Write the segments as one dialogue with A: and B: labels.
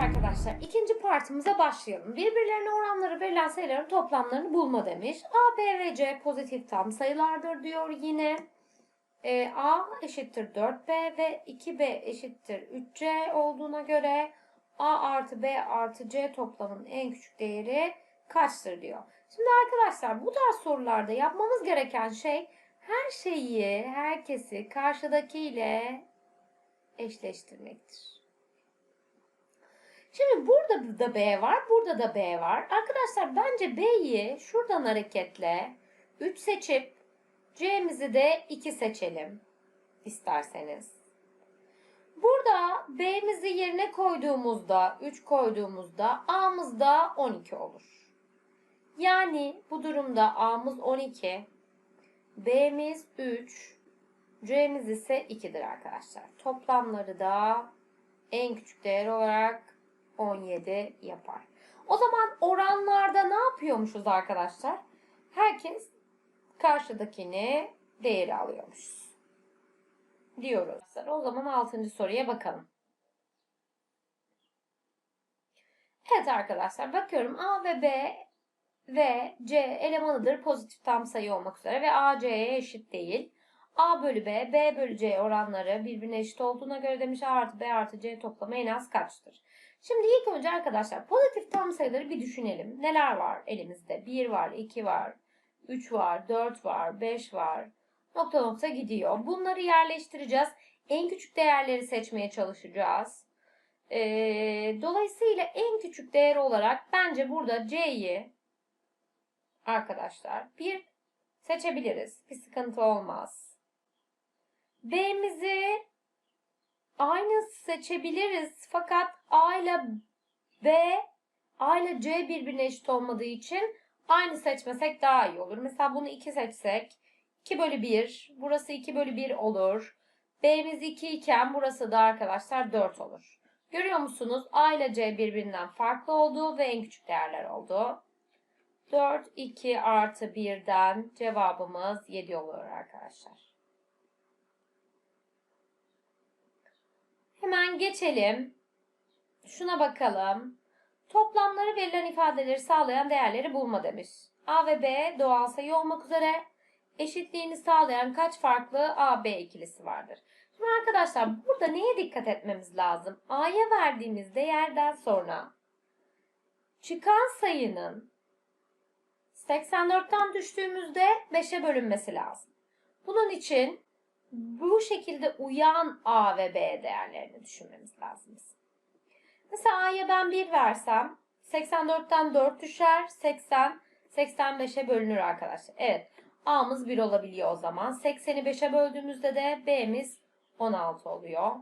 A: Arkadaşlar ikinci partımıza başlayalım. Birbirlerine oranları verilen sayıların toplamlarını bulma demiş. A, B ve C pozitif tam sayılardır diyor yine. E, A eşittir 4B ve 2B eşittir 3C olduğuna göre A artı B artı C toplamının en küçük değeri kaçtır diyor. Şimdi arkadaşlar bu tarz sorularda yapmamız gereken şey her şeyi, herkesi karşıdakiyle eşleştirmektir. Şimdi burada da B var, burada da B var. Arkadaşlar bence B'yi şuradan hareketle 3 seçip C'mizi de 2 seçelim isterseniz. Burada B'mizi yerine koyduğumuzda, 3 koyduğumuzda A'mız da 12 olur. Yani bu durumda A'mız 12, B'miz 3, C'miz ise 2'dir arkadaşlar. Toplamları da en küçük değer olarak 17 yapar. O zaman oranlarda ne yapıyormuşuz arkadaşlar? Herkes karşıdakini değeri alıyormuş. Diyoruz. O zaman 6. soruya bakalım. Evet arkadaşlar bakıyorum A ve B ve C elemanıdır pozitif tam sayı olmak üzere ve A C'ye eşit değil. A bölü B, B bölü C oranları birbirine eşit olduğuna göre demiş A artı B artı C toplamı en az kaçtır? Şimdi ilk önce arkadaşlar pozitif tam sayıları bir düşünelim. Neler var elimizde? 1 var, 2 var, 3 var, 4 var, 5 var. Nokta nokta gidiyor. Bunları yerleştireceğiz. En küçük değerleri seçmeye çalışacağız. Ee, dolayısıyla en küçük değer olarak bence burada C'yi arkadaşlar bir seçebiliriz. Bir sıkıntı olmaz. B'mizi aynı seçebiliriz. Fakat A ile B, A ile C birbirine eşit olmadığı için aynı seçmesek daha iyi olur. Mesela bunu 2 seçsek 2 bölü 1. Burası 2 bölü 1 olur. B'miz 2 iken burası da arkadaşlar 4 olur. Görüyor musunuz? A ile C birbirinden farklı oldu ve en küçük değerler oldu. 4, 2 artı 1'den cevabımız 7 olur arkadaşlar. Hemen geçelim. Şuna bakalım. Toplamları verilen ifadeleri sağlayan değerleri bulma demiş. A ve B doğal sayı olmak üzere eşitliğini sağlayan kaç farklı A, B ikilisi vardır? Şimdi arkadaşlar burada neye dikkat etmemiz lazım? A'ya verdiğimiz değerden sonra çıkan sayının 84'ten düştüğümüzde 5'e bölünmesi lazım. Bunun için bu şekilde uyan A ve B değerlerini düşünmemiz lazım. Mesela A'ya ben 1 versem 84'ten 4 düşer. 80 85'e bölünür arkadaşlar. Evet. A'mız 1 olabiliyor o zaman. 80'i 5'e böldüğümüzde de B'miz 16 oluyor.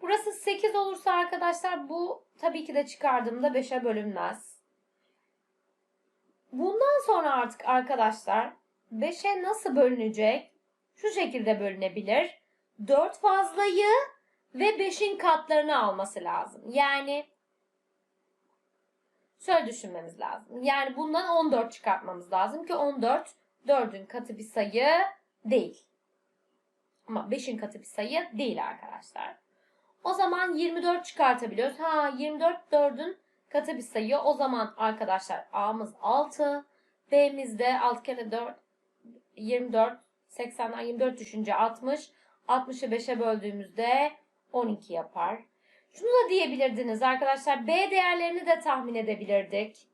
A: Burası 8 olursa arkadaşlar bu tabii ki de çıkardığımda 5'e bölünmez. Bundan sonra artık arkadaşlar 5'e nasıl bölünecek? Şu şekilde bölünebilir. 4 fazlayı ve 5'in katlarını alması lazım. Yani şöyle düşünmemiz lazım. Yani bundan 14 çıkartmamız lazım ki 14 4'ün katı bir sayı değil. Ama 5'in katı bir sayı değil arkadaşlar. O zaman 24 çıkartabiliyoruz. Ha 24 4'ün katı bir sayı. O zaman arkadaşlar A'mız 6. B'miz de 6 kere 4 24 80'den 24 düşünce 60. 60'ı 5'e böldüğümüzde 12 yapar. Şunu da diyebilirdiniz arkadaşlar. B değerlerini de tahmin edebilirdik.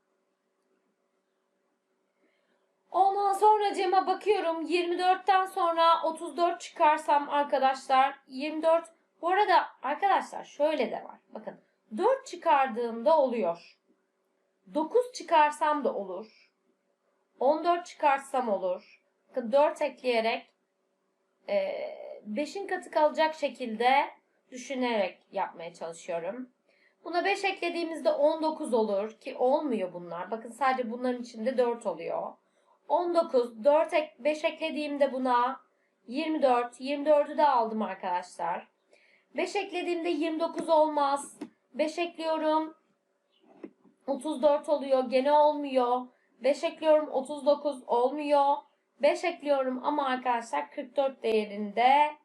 A: Ondan sonra Cem'e bakıyorum. 24'ten sonra 34 çıkarsam arkadaşlar 24. Bu arada arkadaşlar şöyle de var. Bakın 4 çıkardığımda oluyor. 9 çıkarsam da olur. 14 çıkarsam olur. Bakın 4 ekleyerek 5'in katı kalacak şekilde düşünerek yapmaya çalışıyorum. Buna 5 eklediğimizde 19 olur ki olmuyor bunlar. Bakın sadece bunların içinde 4 oluyor. 19, 4 ek, 5 eklediğimde buna 24, 24'ü de aldım arkadaşlar. 5 eklediğimde 29 olmaz. 5 ekliyorum. 34 oluyor. Gene olmuyor. 5 ekliyorum 39 olmuyor. 5 ekliyorum ama arkadaşlar 44 değerinde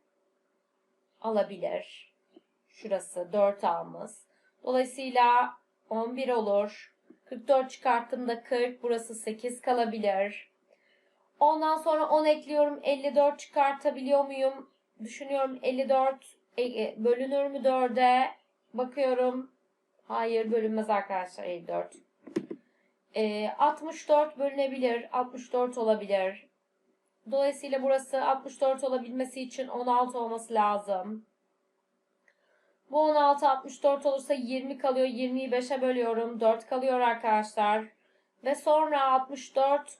A: alabilir. Şurası 4 A'mız. Dolayısıyla 11 olur. 44 çıkarttığımda 40. Burası 8 kalabilir. Ondan sonra 10 ekliyorum. 54 çıkartabiliyor muyum? Düşünüyorum 54 e, e, bölünür mü 4'e? Bakıyorum. Hayır bölünmez arkadaşlar 54. E, 64 bölünebilir. 64 olabilir. Dolayısıyla burası 64 olabilmesi için 16 olması lazım. Bu 16 64 olursa 20 kalıyor. 20'yi 5'e bölüyorum. 4 kalıyor arkadaşlar. Ve sonra 64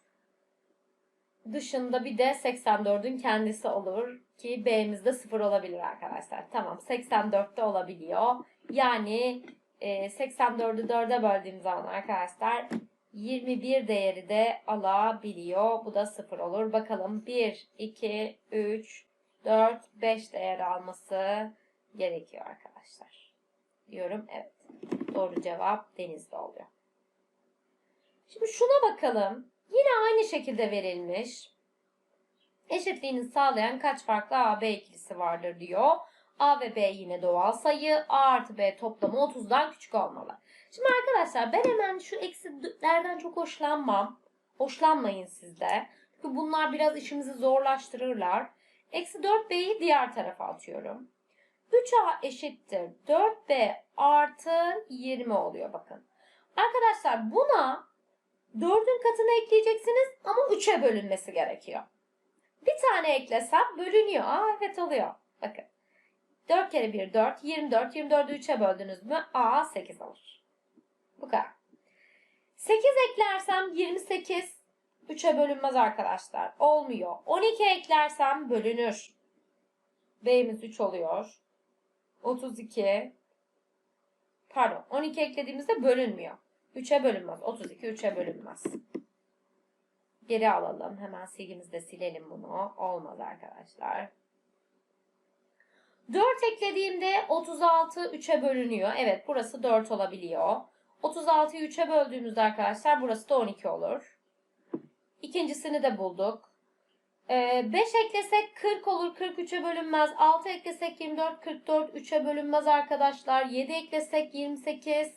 A: dışında bir de 84'ün kendisi olur ki B'mizde 0 olabilir arkadaşlar. Tamam 84'te olabiliyor. Yani e, 84'ü 4'e böldüğüm zaman arkadaşlar 21 değeri de alabiliyor. Bu da 0 olur. Bakalım 1, 2, 3, 4, 5 değer alması gerekiyor arkadaşlar. Diyorum evet. Doğru cevap denizde oluyor. Şimdi şuna bakalım. Yine aynı şekilde verilmiş. Eşitliğini sağlayan kaç farklı A, B ikilisi vardır diyor. A ve B yine doğal sayı. A artı B toplamı 30'dan küçük olmalı. Şimdi arkadaşlar ben hemen şu eksilerden çok hoşlanmam. Hoşlanmayın siz de. Çünkü bunlar biraz işimizi zorlaştırırlar. Eksi 4B'yi diğer tarafa atıyorum. 3A eşittir 4B artı 20 oluyor bakın. Arkadaşlar buna 4'ün katını ekleyeceksiniz ama 3'e bölünmesi gerekiyor. Bir tane eklesem bölünüyor. Aa evet oluyor. Bakın. 4 kere 1 4. 24. 24'ü 3'e böldünüz mü? A 8 olur. Bu kadar. 8 eklersem 28. 3'e bölünmez arkadaşlar. Olmuyor. 12 eklersem bölünür. B'miz 3 oluyor. 32. Pardon. 12 eklediğimizde bölünmüyor. 3'e bölünmez. 32 3'e bölünmez. Geri alalım. Hemen silgimizde silelim bunu. Olmaz arkadaşlar. 4 eklediğimde 36 3'e bölünüyor. Evet burası 4 olabiliyor. 36'yı 3'e böldüğümüzde arkadaşlar burası da 12 olur. İkincisini de bulduk. 5 ee, eklesek 40 olur. 43'e bölünmez. 6 eklesek 24, 44 3'e bölünmez arkadaşlar. 7 eklesek 28,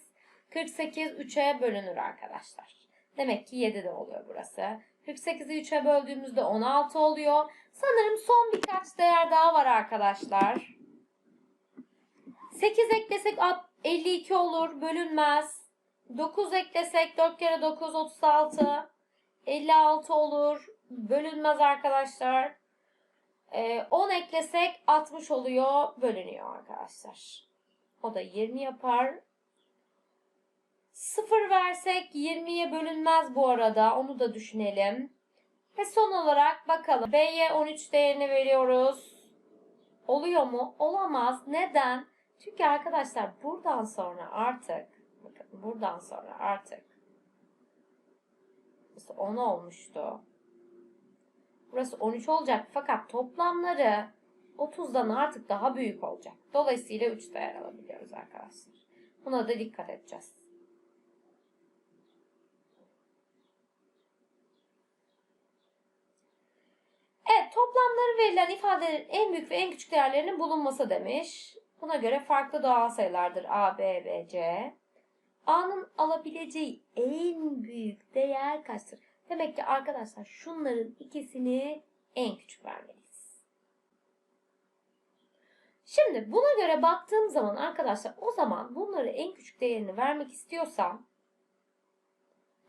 A: 48 3'e bölünür arkadaşlar. Demek ki 7 de oluyor burası. 48'i 3'e böldüğümüzde 16 oluyor. Sanırım son birkaç değer daha var arkadaşlar. 8 eklesek 52 olur. Bölünmez. 9 eklesek 4 kere 9 36. 56 olur. Bölünmez arkadaşlar. 10 ee, eklesek 60 oluyor. Bölünüyor arkadaşlar. O da 20 yapar. 0 versek 20'ye bölünmez bu arada. Onu da düşünelim. Ve son olarak bakalım. B'ye 13 değerini veriyoruz. Oluyor mu? Olamaz. Neden? Çünkü arkadaşlar buradan sonra artık buradan sonra artık burası 10 olmuştu. Burası 13 olacak fakat toplamları 30'dan artık daha büyük olacak. Dolayısıyla 3 değer alabiliyoruz arkadaşlar. Buna da dikkat edeceğiz. Evet toplamları verilen ifadelerin en büyük ve en küçük değerlerinin bulunması demiş. Buna göre farklı doğal sayılardır A, B, B, C. A'nın alabileceği en büyük değer kaçtır? Demek ki arkadaşlar şunların ikisini en küçük vermeliyiz. Şimdi buna göre baktığım zaman arkadaşlar o zaman bunları en küçük değerini vermek istiyorsam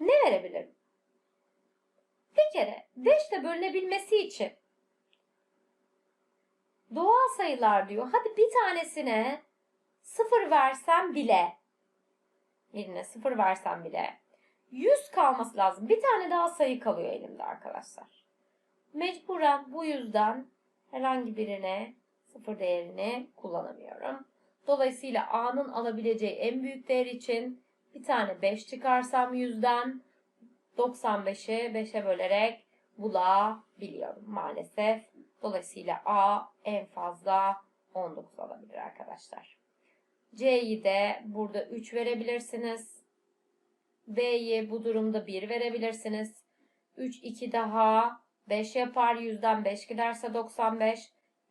A: ne verebilirim? Bir kere 5 ile bölünebilmesi için doğal sayılar diyor. Hadi bir tanesine 0 versem bile birine 0 versem bile 100 kalması lazım. Bir tane daha sayı kalıyor elimde arkadaşlar. Mecburen bu yüzden herhangi birine sıfır değerini kullanamıyorum. Dolayısıyla A'nın alabileceği en büyük değer için bir tane 5 çıkarsam 100'den 95'i 5'e bölerek bulabiliyorum maalesef. Dolayısıyla A en fazla 19 alabilir arkadaşlar. C'yi de burada 3 verebilirsiniz. B'yi bu durumda 1 verebilirsiniz. 3, 2 daha 5 yapar. 100'den 5 giderse 95.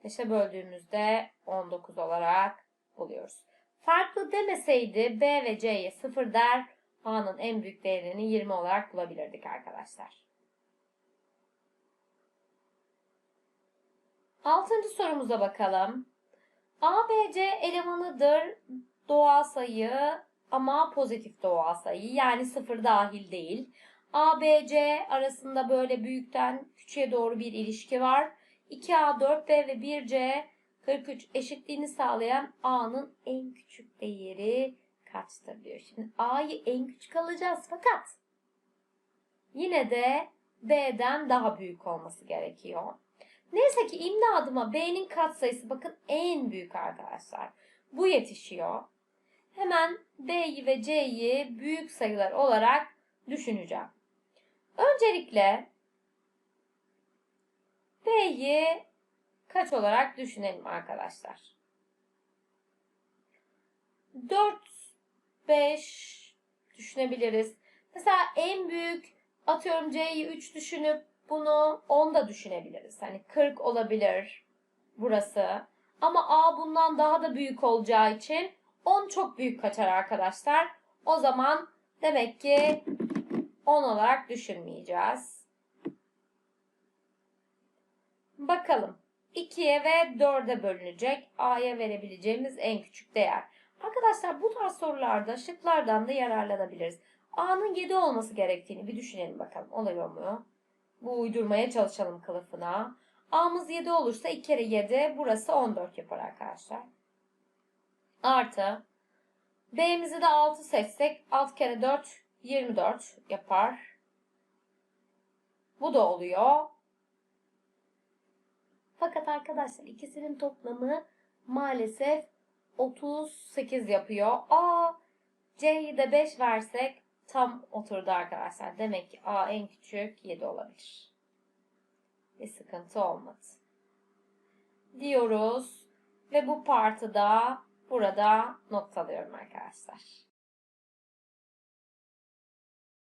A: 5'e böldüğümüzde 19 olarak buluyoruz. Farklı demeseydi B ve C'ye 0 der. A'nın en büyük değerini 20 olarak bulabilirdik arkadaşlar. Altıncı sorumuza bakalım. A, B, C elemanıdır doğal sayı ama pozitif doğal sayı yani sıfır dahil değil. A, B, C arasında böyle büyükten küçüğe doğru bir ilişki var. 2A, 4B ve 1C 43 eşitliğini sağlayan A'nın en küçük değeri kaçtır diyor. Şimdi A'yı en küçük alacağız fakat yine de B'den daha büyük olması gerekiyor. Neyse ki imdadıma B'nin katsayısı bakın en büyük arkadaşlar. Bu yetişiyor. Hemen B'yi ve C'yi büyük sayılar olarak düşüneceğim. Öncelikle B'yi kaç olarak düşünelim arkadaşlar? 4, 5 düşünebiliriz. Mesela en büyük atıyorum C'yi 3 düşünüp bunu 10 da düşünebiliriz. Hani 40 olabilir burası. Ama A bundan daha da büyük olacağı için 10 çok büyük kaçar arkadaşlar. O zaman demek ki 10 olarak düşünmeyeceğiz. Bakalım. 2'ye ve 4'e bölünecek. A'ya verebileceğimiz en küçük değer. Arkadaşlar bu tarz sorularda şıklardan da yararlanabiliriz. A'nın 7 olması gerektiğini bir düşünelim bakalım. Oluyor mu? Bu uydurmaya çalışalım kılıfına. A'mız 7 olursa 2 kere 7 burası 14 yapar arkadaşlar. Artı B'mizi de 6 seçsek 6 kere 4 24 yapar. Bu da oluyor. Fakat arkadaşlar ikisinin toplamı maalesef 38 yapıyor. A C'yi de 5 versek tam oturdu arkadaşlar. Demek ki A en küçük 7 olabilir. Bir sıkıntı olmadı. Diyoruz ve bu partı da burada noktalıyorum arkadaşlar.